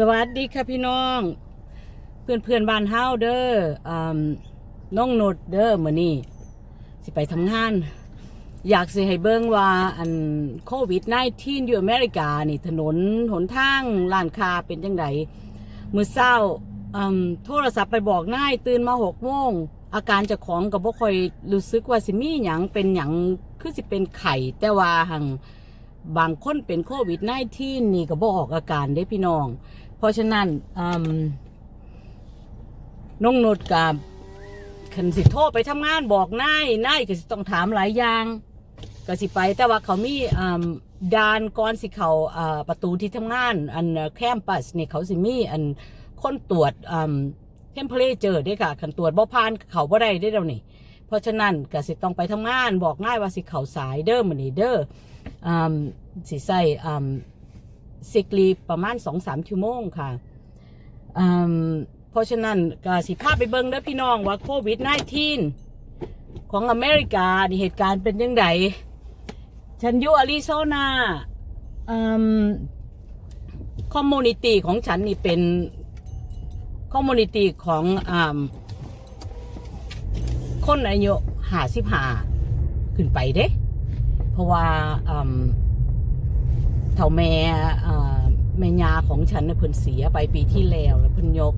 สวัสดีค่ะพี่น้อง เพื่อนเพื่อนบ้านเฮาเด้ออน้องนดเด้อมื้อนี้สิไปทำงาน อยากสิให้เบิ่งว่าอันโควิด19อยู่อเมริกานี่ถนนหนทางร้านค้าเป็นจังไดมื้อเช้าอืมโทรศัพท์ไปบอกนายตื่นมา6โมงอาการเจ้าของก็บ่ค่อยรู้สึกว่าสิมีหยังเป็นหยังคือสิเป็นไข้แต่ว่าหังบางคนเป็นโควิด -19 นี่ก็บอออกอาการได้พี่น้อง เพราะฉะนั้นน้องนุดกับคันสิโทรไปทำงานบอกนายนายก็สิต้องถามหลายอย่างก็สิไป แต่ว่าเขามีอืมดานก่อนสิเขาประตูที่ทำงาน อันแคมปัสเนี่ยเขาสิมีอันคนตรวจเทมเพลเจอได้ค่ะคันตรวจบ่ผ่านเขาบ่ได้ได้แล้วนี่เพราะฉะนั้นก็สิต้องไปทำงาน บอกง่ายว่าสิเขาสายเด้อมื้อนี้เด้อสิใส่ สิกลีประมาณสองสามชั่วโมงค่ะอืมเพราะฉะนั้นก็สิพาไปเบิ่งเด้อพี่น้องว่าโควิด -19 ของอเมริกาเหตุการณ์เป็นยังไงฉันอยู่อาริโซนาอืมคอมมูนิตี้ของฉันนี่เป็นคอมมูนิตี้ของอืมคนอายุห้าสิบห้าขึ้นไปเด้ เพราะว่าอืมเท่าแม่ แม่ยาของฉันน่ะเพิ่นเสียไปปีที่แล้วแล้วเพิ่นยก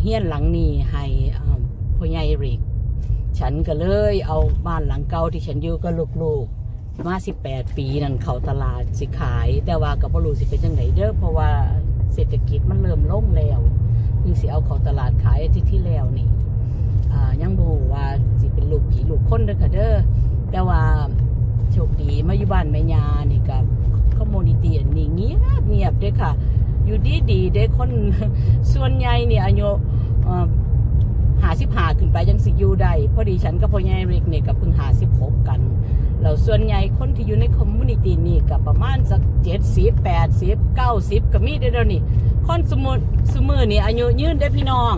เฮียนหลังนี้ให้อ่าพ่อใหญ่ริก ฉันก็เลยเอาบ้านหลังเก่าที่ฉันอยู่กับลูกๆมา18ปีนั่นเขาตลาดสิขาย แต่ว่าก็บ่รู้สิเป็นจังไดเด้อเพราะว่าเศรษฐกิจมันเริ่มลงแล้วคือสิเอาเขาตลาดขายทิตย์ที่แล้วนี่อ่ายังบูว่าสิเป็นลูกผีลูกคนเด้อค่ะเด้อแต่ว่าโชคดีมาอยู่บ้านแม่ยานี่กับคอมมูนิตี้อันนี้เงียบเงียบเด้ค่ะ อยู่ดีดีเด้คนส่วนใหญ่เนี่ยอายุหาสิบหาขึ้นไปยังสิอยู่ได้พอดีฉันกับพ่อใหญ่เริกเนี่ยกับเพิ่งหาสิบหกกันแล้วส่วนใหญ่คนที่อยู่ในคอมมูนิตี้นี่กับประมาณสักเจ็ดสิบแปดสิบเก้าสิบก็มีได้อเดี๋ยวนี้คนสมุดสมือนี่อายุยืนได้พี่น้อง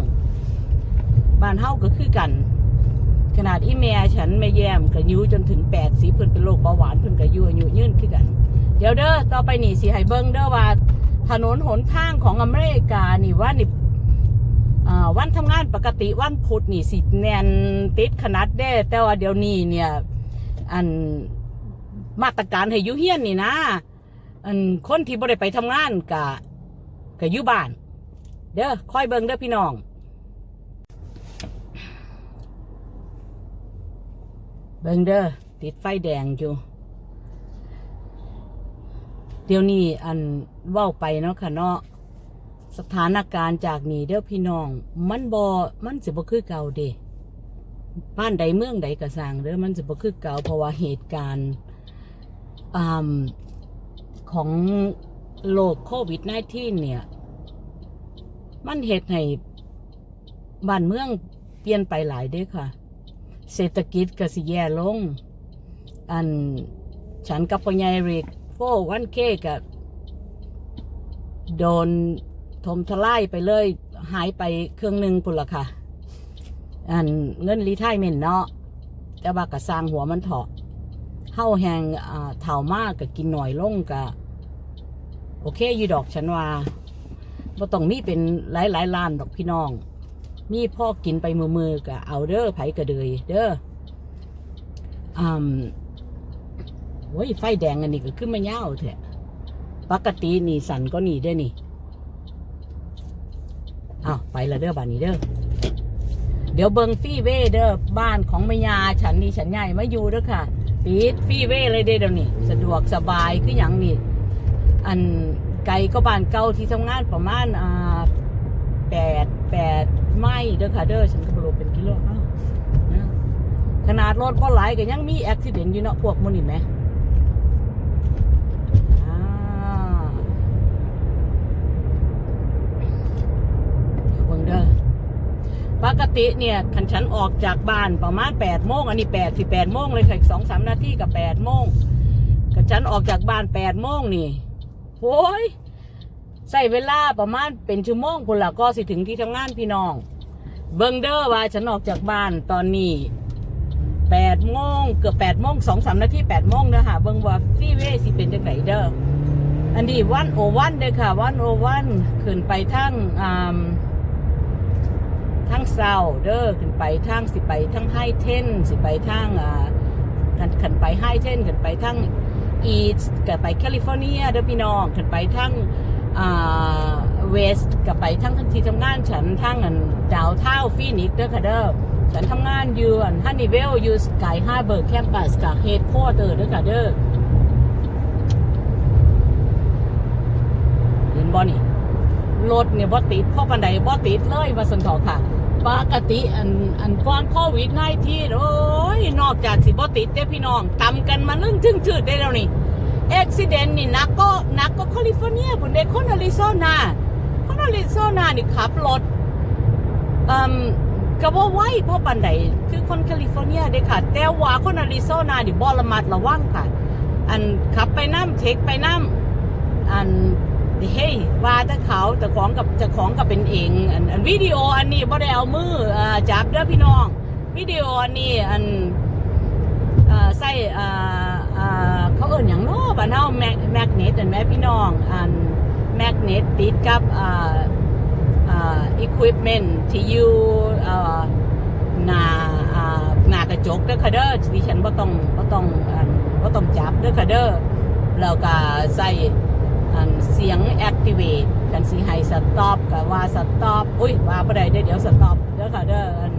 บ้านเฮาก็คือกัน ขนาดอีแม่ฉันแม่แย้มก็อายุจนถึงแปดสิบเพิ่นเป็นโรคเบาหวานเพิ่นก็อายุอายุยืนขึ้นกัน เดี๋ยวเด้อต่อไปนี่สิให้เบิ่งเด้อว่า ถนนหนทางของอเมริกานี่ว่านี่อ่าวันทำงานปกติวันพุธนี่สิแนนติดขนาดเด้แต่ว่าเดี๋ยวนี้เนี่ย อันมาตรการให้ยุเฮียนนี่นะอันคนที่บ่ได้ไปทำงานกะกะยู่บ้าน เด้อคอยเบิ่งเด้อพี่น้องเบิงเด้อติดไฟแดงอยู่ ดี๋ยวนี้อันเว้าไปเนาะค่ะเนาะสถานการณ์จากนี้เด้อพี่น้อง มันบอมันสิบ่คือเก่าเด้บ้านใดเมืองใดก็สร้างเด้อมันสิบ่คือเก่าเพราะว่าเหตุการณ์อของโรคโควิด -19 เนี่ย มันเหตุให้บ้านเมืองเปลี่ยนไปหลายเด้อค่ะ เศรษฐกิจก็สิแย่ลง อันฉันกับพ่อใหญ่ริก โฟวันเคกับโดนถมทลายไปเลย หายไปเครื่องหนึ่งพุ่นละค่ะ อันเงินรีไทยเมนเนาะแต่ว่ากะสร้างหัวมันเถาะเฮ้าแหงอ่าเถ่ามากกับกินหน่อยลงกะโอเคอยู่ดอกฉันว่าบ่ต้องมีเป็นหลายหลายล้านดอกพี่น้อง มีพ่อกินไปมือมือๆก็เอาเด้อไผกระเดยเด้ออืม โอ้ยไฟแดงอันนี้ก็ขึ้นมาเย้าวแท้ปกตินี่สันก็หนีเด้นี่อ้าวไปละเด้อบ้านนี้เด้อเดี๋ยวเบิงฟี่เว่เด้อบ้านของแม่ยาฉันนี่ฉันใหญ่มาอยู่เด้อค่ะปิดฟี่เว่เลยเด้อเดี๋ยวนี้สะดวกสบายคืออย่างนี่อันไกลก็บ้านเก่าที่ทำงานประมาณอ่าแปดแปดไม้เด้อค่ะเด้อฉันก็บรูเป็นกิโลอ้าวนะขนาดรถพอหลายก็ยังมีอุบิเหตุอยู่เนาะพวกมันนี่ไหมอ่าเดี๋ยวเบิ่งเด้อป กติเนี่ยคันฉันออกจากบ้านประมาณแปดโมงอันนี้แปดสิแปดโมงเลยค่ะอีกสองสามนาทีกับแปดโมงคันฉันออกจากบ้านแปดโมงนี่โอ้ยใส่เวลาประมาณเป็นชั่วโมงคนละก็สิถึงที่ทำงานพี่น้อง เบิงเดอร์ว่าฉันออกจากบ้านตอนนี้แปดโมงเกือบแปดโมงสองสามนาทีแปดโมงเนอะค่ะเบิงว่าฟรีเวย์สิเป็นจังไหนเด้ออันนี้วันโอวันเด้อค่ะวันโอวันขึ้นไปทั้งอ่า ทั้งเซาเด้อขึ้นไปทั้งสิไปทั้งไฮเทนสิไปทั้งอ่าขันขันไปไฮเทนขันไปทั้งอีสกับไปแคลิฟอร์เนียเด้อพี่น้องขันไปทั้งอ่าเวสต์กับไปทั้งที่ทำงานฉันทั้งอันดาวเท่าฟีนิกซ์เด้อค่ะเด้อฉันทำงานอยู่อันฮันนีเวลอยู่สกายฮาร์เบอร์แคมปัสกับเฮดโคเตอร์เด้อค่ะเด้อเห็นบ่นี่รถเนี่ยบ่ติดพราะปันใดบ่ติดเลยว่าสันทอค่ะ ปกติอันอันก่อนโควิดไนที่โอ้ยนอกจากสิบ่ติดเด้พี่น้องตำกันมาลึ่งจึงชืดได้แล้วนี่เอ็กซิเดนนี่นักก็นักก็แคลิฟอร์เนียพุ่นเด้คนอาริโซนาคนอาริโซนานี่ขับรถอืมก็บ่ไหวเพราะปันใดคือคนแคลิฟอร์เนียเด้ค่ะ แต่ว่าคนอาริโซนานี่บ่ระมัดระวังค่ะ อันขับไปน้ำเช็คไปน้ำอัน เฮ้ยว่าแต่เขาแต่ของกับจะของกับเป็นเองอันอันวิดีโออันนี้บ่ได้เอามืออ่อจับเด้อพี่น้องวิดีโออันนี้อันอ่อใส่เอ่อเอ่อเขาเอิ้นหยังนาะบ้านเฮาแมกแมกเนตอันแมพี่น้องอันแมกเนตติดกับอ่าอ่าอุปกรณ์ที่อยู่อ่อหน้าอ่าหน้ากระจกเด้อค่ะเด้อดิฉันบ่ต้องบ่ต้องอันบ่ต้องจับเด้อค่ะเด้อแล้วก็ใส่อัน ยง activate กันสิให้ stop กับว่า stop อุ้ยว่าบ่ได้เด้อเดี๋ยว stop เด้อค่ะเด้ออัน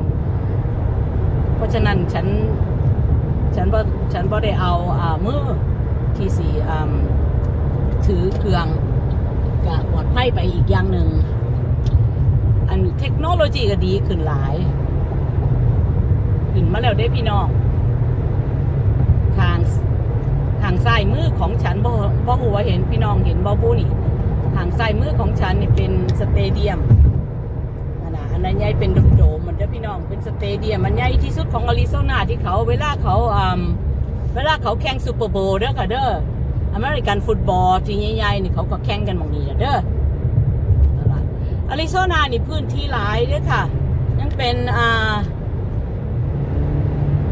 เพราะฉะนั้นฉัน ฉันบ่ฉันบ่ได้เอาอ่ามือที่สีอ่าถือเครื่องก็ปลอดภัยไปอีกอย่างหนึ่ง อันเทคโนโลยีก็ดีขึ้นหลายขึ้นมาแล้วได้พี่น้องทาง ทางซ้ายมือของฉันบ่บ่หัวเห็นพี่น้องเห็นบ่บูนี่ทางซ้ายมือของฉันนี่เป็นสเตเดียมอันน่ะอันนั้นใหญ่เป็นโดมๆมันเด้อพี่น้องเป็นสเตเดียมมันใหญ่ที่สุดของอาริโซนาที่เขาเวลาเขาอ่าเวลาเขาแข่งซูเปอร์โบว์เด้อค่ะเด้ออเมริกันฟุตบอลที่ใหญ่ๆนี่เขาก็แข่งกันมองนี้เด้ออาริโซนานี่พื้นที่หลายเด้อค่ะ ยังเป็นอ่า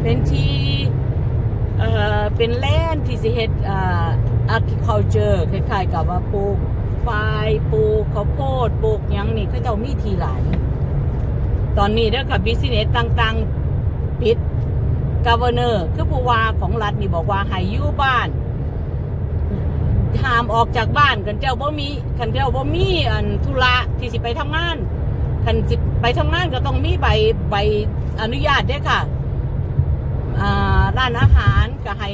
เป็นที่ เอ่อเป็นแลนด์ที่สิเฮ็ดอ่า agriculture คล้ายๆกับว่าปลูกฝายปลูกข้าวโพดปลูกหยังนี่เขาเจ้ามีทีหลาย ตอนนี้เด้อค่ะบิสเนสต่างๆ ปิดก o v เนอร์คือผู้ว่าของรัฐนี่บอกว่าให้อยู่บ้านห้ามออกจากบ้านกันเจ้าบ่มีกันเจ้าบ่มีอันธุระที่สิไปทำงานคันสิไปทำงานก็ต้องมีใบใบอนุญาตเด้ค่ะ อ่า ร้านอาหารก็ให้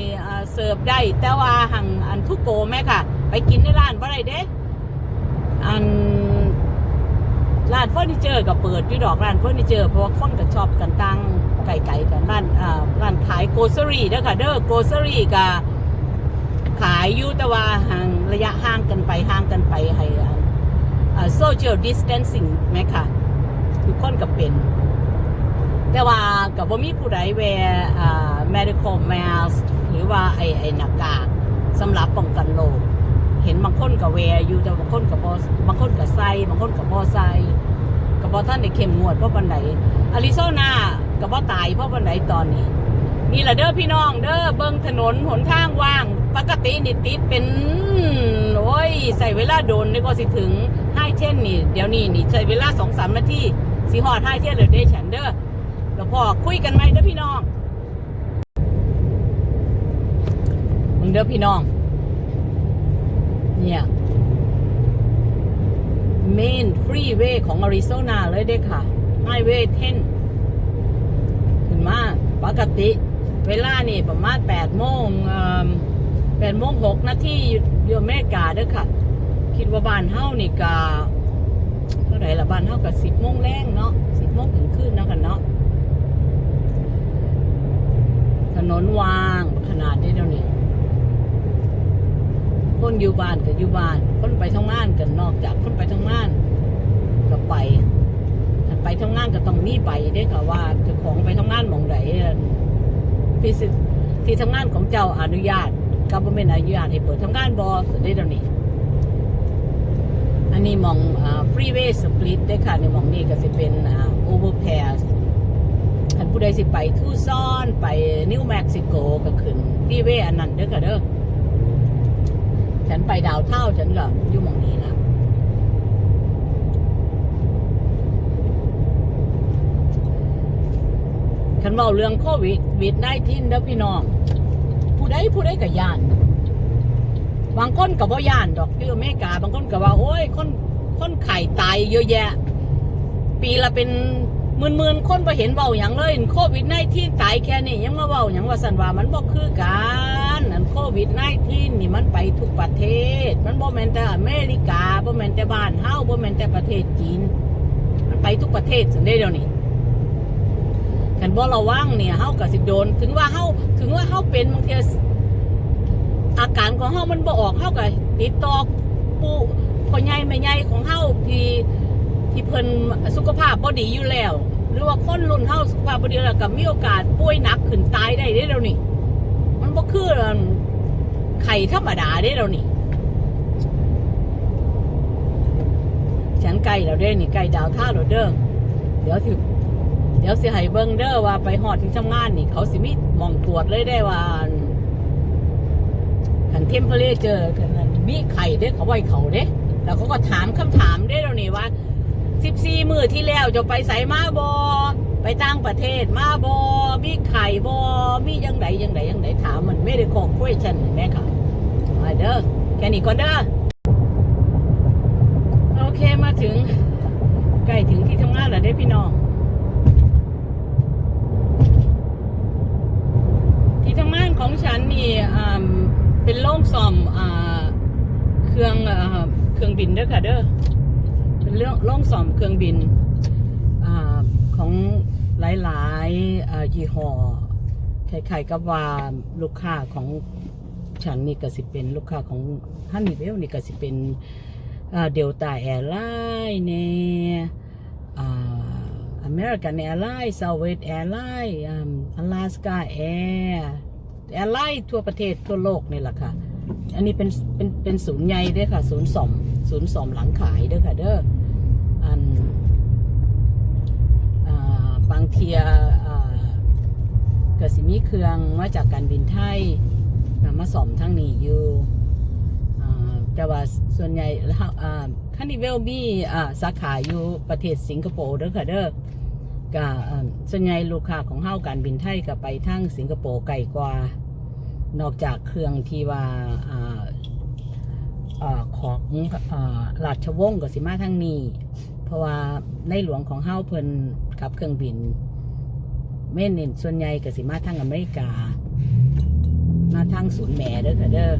เสิร์ฟได้แต่ว่าหังอันทุกโกแม่ค่ะ ไปกินในร้านบ่ได้เด้อันร้านเฟอร์นิเจอร์ก็เปิดอยู่ดอกร้านเฟอร์นิเจอร์เพราะว่าคนก็ชอบกันตั้งไก่ๆกันร้านอ่าร้านขายโกซ e รี่เด้อค่ะเด้อโกซ e รี่ก็ขายอยู่แต่ว่าห่างระยะห่างกันไปห่างกันไปให้อ่า social distancing แม่ค่ะทุกคนก็เป็น แต่ว่ากับว่ามีผู้ใดแวร์อ่า medical mask หรือว่าไอไอหน้ากากสำหรับป้องกันโรคเห็นบางคนกับแวร์อยู่แต่บางคนกับบอบางคนกับใส่บางคนกับบอใส่กับบอท่านได้เข้มงวดเพราะปันไดอาริโซนากับบอตายเพราะปันไดตอนนี้นี่แหละเด้อพี่น้องเด้อเบิ่งถนนหนทางว่าง ปกตินี่ติดเป็นโอ้ยใส่เวลาโดนนี่ก็สิถึงห้าเช่นนี่ เดี๋ยวนี้นี่ใช้เวลาสองสามนาทีสิหอดห้าเช่นเลยเด้ฉันเด้อ แล้วพอคุยกันไหมเด้อพี่น้องมึงเด้อพี่น้อง เนี่ยเมนฟรีเวย์ของอาริโซนาเลยเด้ค่ะไฮเวย์เทนขึ้นมาปกติ เวลานี่ประมาณ8โมงแปดโมงหกนาทีอยู่อเมริกาเด้อค่ะ คิดว่าบ้านเฮานี่กาเท่าไหร่ละบ้านเฮากับสิบโมงแรงเนาะสิบโมงถึงคืนเนาะกันเนาะ ถ นนวางขนาดนี้เดี๋ยวนี้ คนอยู่บ้านก็อยู่บ้าน คนไปทำงานกันนอกจากคนไปทำงานก็ไปไปทำงานก็ต้องมีใบเด้ค่ะว่าเจ้าของไปทำงานมองไหนฟิสิที่ทำงานของเจ้าอนุญาตกับบ่แม่อนุญาตให้เปิดทำงานบอสได้เดี๋ยวนี้อันนี้มองฟรีเวย์สปลิตได้ค่ะในมองนี้ก็จะเป็นโอเวอร์แพส คันผู้ใดสิไปทูซอนไปนิวเม็กซิโกก็ขึ้นฟรีเวอันนั้นเด้อค่ะเด้อฉันไปดาวเท่าฉันก็อยู่มองนี้ละฉันเบาเรื่องโควิดวิดได้ทินเด้อพี่น้อง ผู้ใดผู้ใดกับยาน บางคนกับว่ายานดอกที่อเมริกา บางคนกับว่า โอ้ยคนคนไข่ตายเยอะแยะ ปีละเป็น หมื่นหมื่นคนไปเห็นเบาอย่างเลยโควิดไนที่ตายแค่นี้ยังมาเบาอย่างว่าสันว่ามันบอกคือกันอันโควิดไนที่นี่มันไปทุกประเทศ มันบ่แม่นแต่อเมริกาบ่แม่นแต่บ้านเฮาบ่แม่นแต่ประเทศจีน มันไปทุกประเทศสันได้เดี๋ยวนี้กันบ่ระวังเนี่ยเฮาก็สิโดน ถึงว่าเฮาถึงว่าเฮาเป็นบางทีอาการของเฮามันบ่ออกเฮาก็ติดต่อปู่พ่อใหญ่แม่ใหญ่ของเฮาที่ ที่เพิ่นสุขภาพบ่ดีอยู่แล้ว หรือว่าคนรุ่นเฮาสุขภาพบ่ดีแล้วก็มีโอกาสป่วยหนักขึ้นตายได้เด้แล้วนี่ มันบ่คือไข่ธรรมดาเด้แล้วนี่ฉันใกล้แล้วเด้นี่ใกล้ดาวท่าแล้วเด้อเดี๋ยวสิเดี๋ยวสิให้เบิ่งเด้อว่าไปฮอดที่ทำงานนี่ เขาสิมีมองตรวจเลยได้ว่าคันเทมเพลเจอคันนั้นมีไข่เด้เขาไว้เขาเด้แล้วเขาก็ถามคำถามได้แล้วนี่ว่า สิบสี่มือที่แล้วจะไปใส่มาบอไปต่างประเทศมาบอมีไข่บอมียังไงยังไงยังไงถามมันไม่ได้ของคุยฉันเห็นไหมค่ะมาเด้อแค่นี้ก่อนเด้อโอเคมาถึงใกล้ถึงที่ทำงานแล้วได้พี่น้องที่ทำงานของฉันนี่อ่าเป็นโล่งซ่อมอ่าเครื่องอ่าเครื่องบินเด้อค่ะเด้อ เป็นเรื่องล่องซ่อมเครื่องบินอของหลายๆยี่ห้อคล้ายๆกับว่าลูกค้าของฉันนี่ก็สิเป็นลูกค้าของฮันนี่เวลนี่ก็สิเป็นเดลต้าแอร์ไลน์เน่อเมริกันแอร์ไลน์เซาเวสแอร์ไลน์อลาสกาแอร์แอร์ไลน์ทั่วประเทศทั่วโลกนี่แหละค่ะ อันนี้เป็นเป็นเป็นศูนย์ใหญ่ด้วยค่ะ ศูนย์สอมศูนย์สอมหลังขายด้อค่ะเด้อ อันอบางเทียอ่ากสิมีเครื่องมาจากการบินไทยนำมาสอมทั้งนี้อยู่อ่าแต่ว่าส่วนใหญ่แล้วอ่าคันนิเวลมีอ่าสาขาอยู่ประเทศสิงคโปร์เด้อค่ะเด้อก็อ่าส่วนใหญ่ลูกค้าของเฮาการบินไทยก็ไปทางสิงคโปร์ไกลกว่า นอกจากเครื่องที่ว่าออของอราชวงศ์กับสิมาทางนี้ เพราะว่าในหลวงของเฮาเพิ่นขับเครื่องบินเม่นน้นส่วนใหญ่กับสิมาทางอเมริกา มาทางศูนย์แหม่เด้อค่ะเด้อ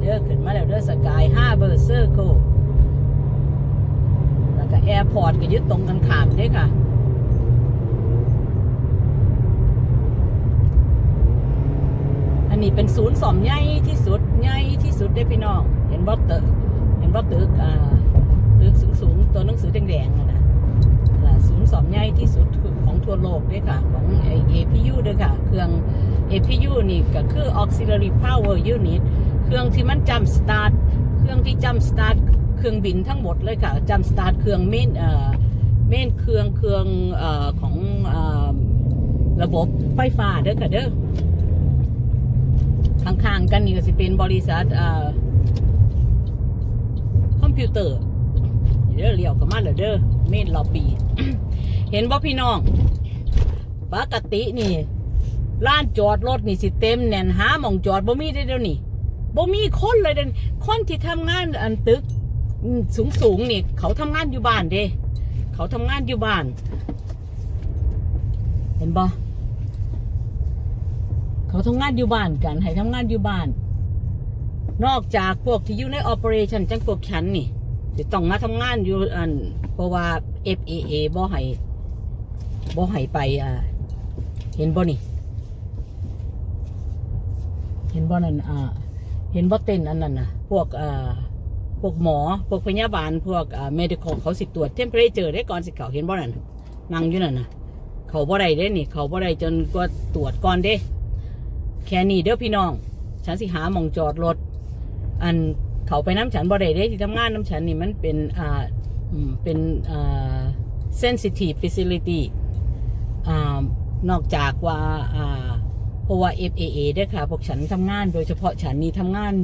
เด้อขึ้นมาแล้วเด้อสกายห้าเบอร์เซอร์โคแล้วก็แอร์พอร์ตก็ยึดตรงกันขามด้อค่ะ นี้เป็นศูนย์สอมใหญ่ที่สุดใหญ่ที่สุดได้พี่น้อง เห็นบ่ตึกเห็นบ่ตึกอ่าตึกสูงสูงๆตัวหนังสือแดงๆนะนะอ่าศูนย์สอมใหญ่ที่สุดของทั่วโลกด้วยค่ะ ของไอ APU ด้วยค่ะ เครื่อง APU นี่ก็คือ auxiliary power unit เครื่องที่มันจำสตาร์ทเครื่องที่จำสตาร์ทเครื่องบินทั้งหมดเลยค่ะจำสตาร์ทเครื่องเมนเอ่อเมนเครื่องเครื่องเอ่อของเอ่อระบบไฟฟ้าเด้อค่ะเด้อ ข้างๆกันนี่ก็สิเป็นบริษัทอ่อคอมพิวเตอร์เด้อเลี้ยวกับมาเลยเด้อเมนล็อบบี้เห็นบ่พี่น้องปกตินี่ร้านจอดรถนี่สิเต็มแน่นหาหมองจอดบ่มีได้เดี๋ยวนี้บ่มีคนเลยเดี๋ยวนี้คนที่ทำงานอันตึกสูงสูงๆนี่ เขาทำงานอยู่บ้านเด้ เขาทำงานอยู่บ้าน เห็นบ่ เขาทำงานอยู่บ้านกัน ให้ทำงานอยู่บ้าน นอกจากพวกที่อยู่ใน operation จังพวกฉันนี่จะต้องมาทำงานอยู่อัน เพราะว่า FAA บ่ให้บ่ให้ไปอ่าเห็นบ่นี่ เห็นบ่นั่นอ่า เห็นบ่เต้นอันนั้นน่ะ พวกอ่าพวกหมอ พวกพยาบาล พวกอ่า medical เขาสิตรวจ temperature ได้ก่อนสิเขาเห็นบ่นั่นนั่งอยู่นั่นน่ะ เขาบ่ได้เด้นี่ เขาบ่ได้จนกว่าตรวจก่อนเด้ แค่นี้เด้อพี่น้อง ฉันสิหาหมองจอดรถ อันเขาไปน้ำฉันบ่ได้เด้ที่ทำงานน้ำฉันนี่มันเป็นอ่าอืมเป็นอ่า sensitive facility อ่านอกจากว่าอ่าเพราะว่า FAA ด้อค่ะพวกฉันทำงาน โดยเฉพาะฉันนี่ทำงาน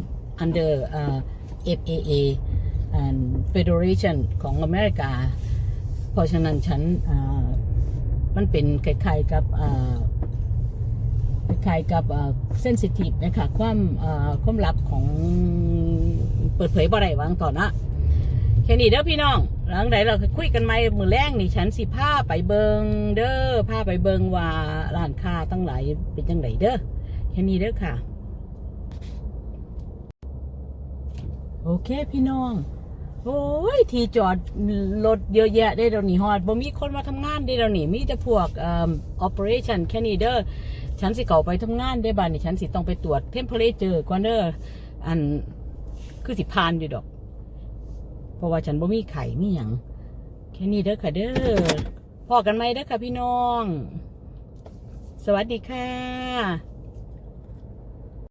under เอ่อ FAA and Federation ของอเมริกา เพราะฉะนั้นฉันอ่อมันเป็นคล้ายๆกับอ่อ คล้ายๆกับเซนซิทีฟนะคะความความลับของเปิดเผยบ่ได้วางต่อนนะแค่นี้เด้อพี่น้องหลังใดเราคุยกันไหมมือแรกนี่ฉันสิพาไปเบิงเด้อพาไปเบิงว่าร้านค้าตั้งหลายเป็นจังไดเด้อแค่นี้เด้อค่ะ โอเคพี่น้อง โอ้ยที่จอดรถเยอะแยะได้เดี๋ยวนี้ฮอดบ่มีคนมาทำงานได้เดี๋ยวนี้มีแต่พวกออ operation แค่นี้เด้อ ฉันสิเก่าไปทำงานได้บ้านนี่ฉันสิต้องไปตรวจเทมเพลเจอร์ก่อนเด้ออันคือสิพานอยู่ดอก เพราะว่าฉันบ่มีไข่มีหยังแค่นี้เด้อค่ะเด้อพอกันไหมเด้อค่ะพี่น้อง สวัสดีค่ะ